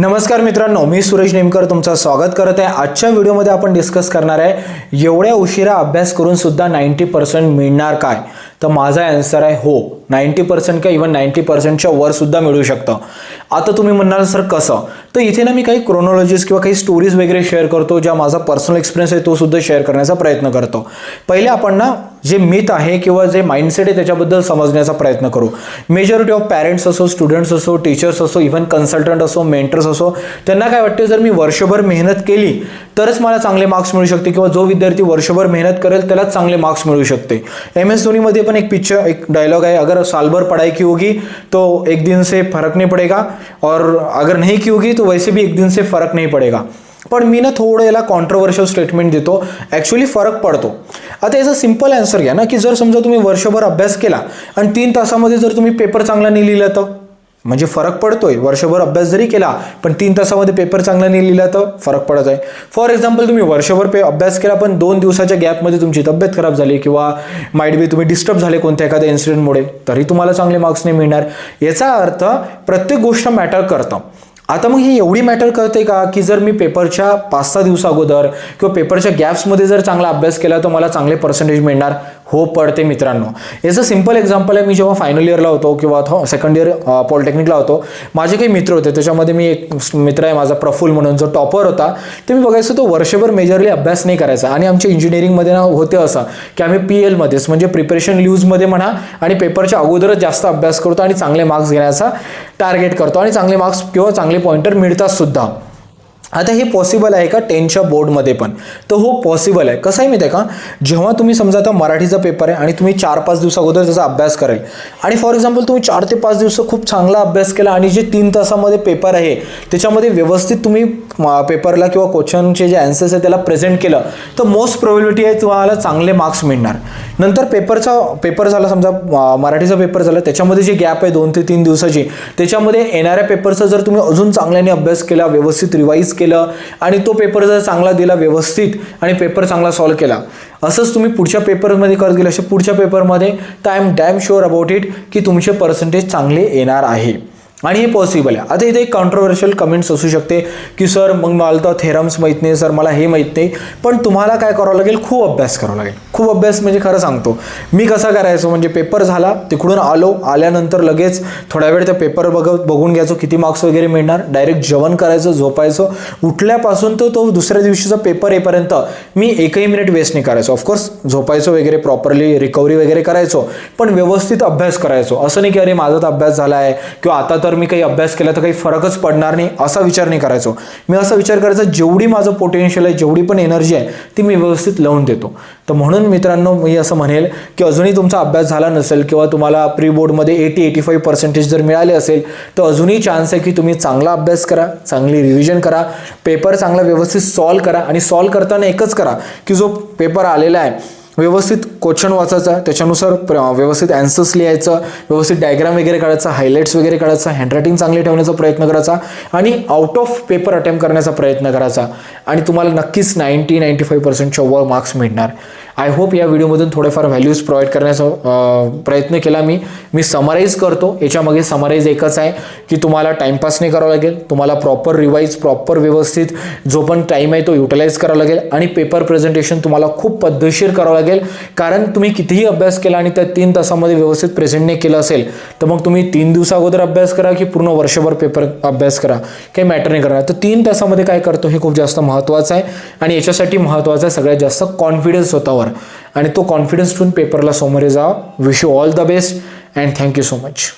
नमस्कार मित्रांनो मी सुरेश नेमकर तुमचं स्वागत करत आहे. आजच्या व्हिडिओमध्ये आपण डिस्कस करणार आहे एवढ्या उशिरा अभ्यास करून सुद्धा नाईंटी पर्सेंट मिळणार काय? तर माझा आन्सर आहे हो. नाईंटी पर्सेंट किंवा इव्हन नाईंटी पर्सेंटच्या वर सुद्धा मिळू शकतं. आता तुम्ही म्हणाल सर कसं? तर इथे ना मी काही क्रोनॉलॉजीज किंवा काही स्टोरीज वगैरे शेअर करतो ज्या माझा पर्सनल एक्सपिरियन्स आहे तो सुद्धा शेअर करण्याचा प्रयत्न करतो. पहिले आपण ना जे मिथ आहे किंवा जे माइंडसेट आहे त्याच्याबद्दल समजण्याचा प्रयत्न करू. मेजॉरिटी ऑफ पॅरेंट्स असो स्टुडंट्स असो टीचर्स असो इव्हन कन्सल्टंट असो मेंटर्स असो त्यांना काय वाटते जर मी वर्षभर मेहनत केली तरच मला चांगले मार्क्स मिळू शकते किंवा जो विद्यार्थी वर्षभर मेहनत करेल त्यालाच चांगले मार्क्स मिळू शकते. एम एस धोनीमध्ये पण एक पिक्चर एक डायलॉग आहे. अगर सालभर पढ़ाई की होगी तो एक दिन से फर्क नाही पड़ेगा. और अगर नहीं की होगी तो वैसे भी एक दिन से फरक नाही पड़ेगा. पण मी ना थोडं याला कॉन्ट्रोवर्शियल स्टेटमेंट देतो. ॲक्च्युली फरक पडतो. आता याचा सिंपल आन्सर घ्या ना की जर समजा तुम्ही वर्षभर अभ्यास केला आणि तीन तासामध्ये जर तुम्ही पेपर चांगला नाही लिहिला तर? म्हणजे फरक पडतोय. वर्षभर अभ्यास जरी केला पण तीन तासामध्ये पेपर चांगला नाही लिहिला तर फरक पडत आहे. फॉर एक्झाम्पल तुम्ही वर्षभर पे अभ्यास केला पण दोन दिवसाच्या गॅपमध्ये तुमची तब्येत खराब झाली किंवा माइट बी तुम्ही डिस्टर्ब झाले कोणत्या एखाद्या इन्सिडेंटमुळे तरी तुम्हाला चांगले मार्क्स नाही मिळणार. याचा अर्थ प्रत्येक गोष्ट मॅटर करतं. आता मग ही एवढी मॅटर करते का की जर मी पेपरच्या पाच सहा दिवसाअगोदर किंवा पेपरच्या गॅप्समध्ये जर चांगला अभ्यास केला तर मला चांगले पर्सेंटेज मिळणार? हो पडते मित्रांनो. याचं सिंपल एक्झाम्पल आहे मी जेव्हा फायनल इयरला होतो किंवा सेकंड इयर पॉलिटेक्निकला होतो माझे काही मित्र होते त्याच्यामध्ये मी एक मित्र आहे माझा प्रफुल म्हणून जो टॉपर होता. ते मी बघायचो तो वर्षभर मेजरली अभ्यास नाही करायचा. आणि आमच्या इंजिनिअरिंगमध्ये ना होते असं की आम्ही पी एलमध्येच म्हणजे प्रिपरेशन ल्यूजमध्ये म्हणा आणि पेपरच्या अगोदरच जास्त अभ्यास करतो आणि चांगले मार्क्स घेण्याचा टार्गेट करतो. आणि चांगले मार्क्स किंवा चांगले पॉईंटर मिळतात सुद्धा. आता हे पॉसिबल आहे का टेनच्या बोर्डमध्ये पण? तर हो पॉसिबल आहे. कसं आहे माहिती आहे का? जेव्हा तुम्ही समजा आता मराठीचा पेपर आहे आणि तुम्ही चार पाच दिवसाअगोदर त्याचा अभ्यास करेल आणि फॉर एक्झाम्पल तुम्ही चार ते पाच दिवस खूप चांगला अभ्यास केला आणि जे तीन तासामध्ये पेपर आहे त्याच्यामध्ये व्यवस्थित तुम्ही पेपरला किंवा क्वेश्चनचे जे अँसर्स आहे त्याला प्रेझेंट केलं तर मोस्ट प्रोबेबिलिटी आहे तुम्हाला चांगले मार्क्स मिळणार. नंतर पेपरचा पेपर झाला समजा मराठीचा पेपर झाला त्याच्यामध्ये जे गॅप आहे दोन ते तीन दिवसाची त्याच्यामध्ये येणाऱ्या पेपरचा जर तुम्ही अजून चांगल्याने अभ्यास केला व्यवस्थित रिवाईज केलं आणि तो पेपर जर चांगला दिला व्यवस्थित आणि पेपर चांगला सॉल्व केला. असंच तुम्ही पुढच्या पेपरमध्ये करत गेले असे पुढच्या पेपरमध्ये तर I am damn sure about it की तुमचे पर्सेंटेज चांगले येणार आहे. आणि हे पॉसिबल आहे. आता इथे एक कॉन्ट्रोवर्शियल कमेंट्स असू शकते की सर मग मला तर थेरम्स माहीत नाही सर मला हे माहीत नाही. पण तुम्हाला काय करावं लागेल? खूप अभ्यास करावा लागेल. खूप अभ्यास म्हणजे खरं सांगतो. मी कसा करायचो? म्हणजे पेपर झाला तिकडून आलो आल्यानंतर लगेच थोड्या वेळ त्या पेपर बघत बघून घ्यायचो किती मार्क्स वगैरे मिळणार डायरेक्ट जेवण करायचं झोपायचं. उठल्यापासून तर तो दुसऱ्या दिवशीचा पेपर येईपर्यंत मी एकही मिनिट वेस्ट नाही करायचो. ऑफकोर्स झोपायचो वगैरे प्रॉपरली रिकव्हरी वगैरे करायचो पण व्यवस्थित अभ्यास करायचो. असं नाही की अरे माझा तर अभ्यास झाला आहे किंवा आता तर मी काही अभ्यास केला तर काही फरकच पडणार नाही असा विचार नाही करायचो. मी असा विचार करायचा जेवढी माझं पोटेन्शियल आहे जेवढी पण एनर्जी आहे ती मी व्यवस्थित लावून देतो. तर म्हणून मित्रांनो मी असं म्हणेल की अजूनही तुमचा अभ्यास झाला नसेल किंवा तुम्हाला प्री बोर्डमध्ये एटी एटी फाईव्ह पर्सेंटेज जर मिळाले असेल तर अजूनही चान्स आहे की तुम्ही चांगला अभ्यास करा चांगली रिव्हिजन करा पेपर चांगला व्यवस्थित सॉल्व करा आणि सॉल्व करताना एकच करा की जो पेपर आलेला आहे व्यवस्थित क्वेश्चन वाचायचा त्याच्यानुसार प्र- व्यवस्थित अँसर्स लिहायचं व्यवस्थित डायग्राम वगैरे काढायचा हायलाईट्स वगैरे काढायचा हँडरायटिंग चांगली ठेवण्याचा प्रयत्न करायचा आणि आउट ऑफ पेपर अटेम्प्ट करण्याचा प्रयत्न करायचा. आणि तुम्हाला नक्कीच नाईन्टी नाईन्टी फाईव्ह पर्सेंटच्या वर मार्क्स मिळणार. आय होप या व्हिडिओमधून थोडेफार व्हॅल्यूज प्रोव्हाइड करण्याचा प्रयत्न केला मी. मी समराईज करतो. याच्यामागे समराईज एकच आहे की तुम्हाला टाईमपास नाही करावं लागेल. तुम्हाला प्रॉपर रिवाईज प्रॉपर व्यवस्थित जो पण टाईम आहे तो युटिलाइज करावा लागेल. आणि पेपर प्रेझेंटेशन तुम्हाला खूप पद्धतशीर करावं लागेल. कारण तुम्ही कितीही अभ्यास केला आणि त्या तीन तासामध्ये व्यवस्थित प्रेझेंट नाही केलं असेल तर मग तुम्ही तीन दिवसा अगोदर अभ्यास करा की पूर्ण वर्षभर पेपर अभ्यास करा. काही मॅटर नाही करणार. तर तीन तासामध्ये काय करतो हे खूप जास्त महत्त्वाचं आहे आणि याच्यासाठी महत्त्वाचं आहे सगळ्यात जास्त कॉन्फिडन्स स्वतःवर. आणि तो कॉन्फिडन्स ठेवून पेपरला समोरे जा wish you all the best and thank you so much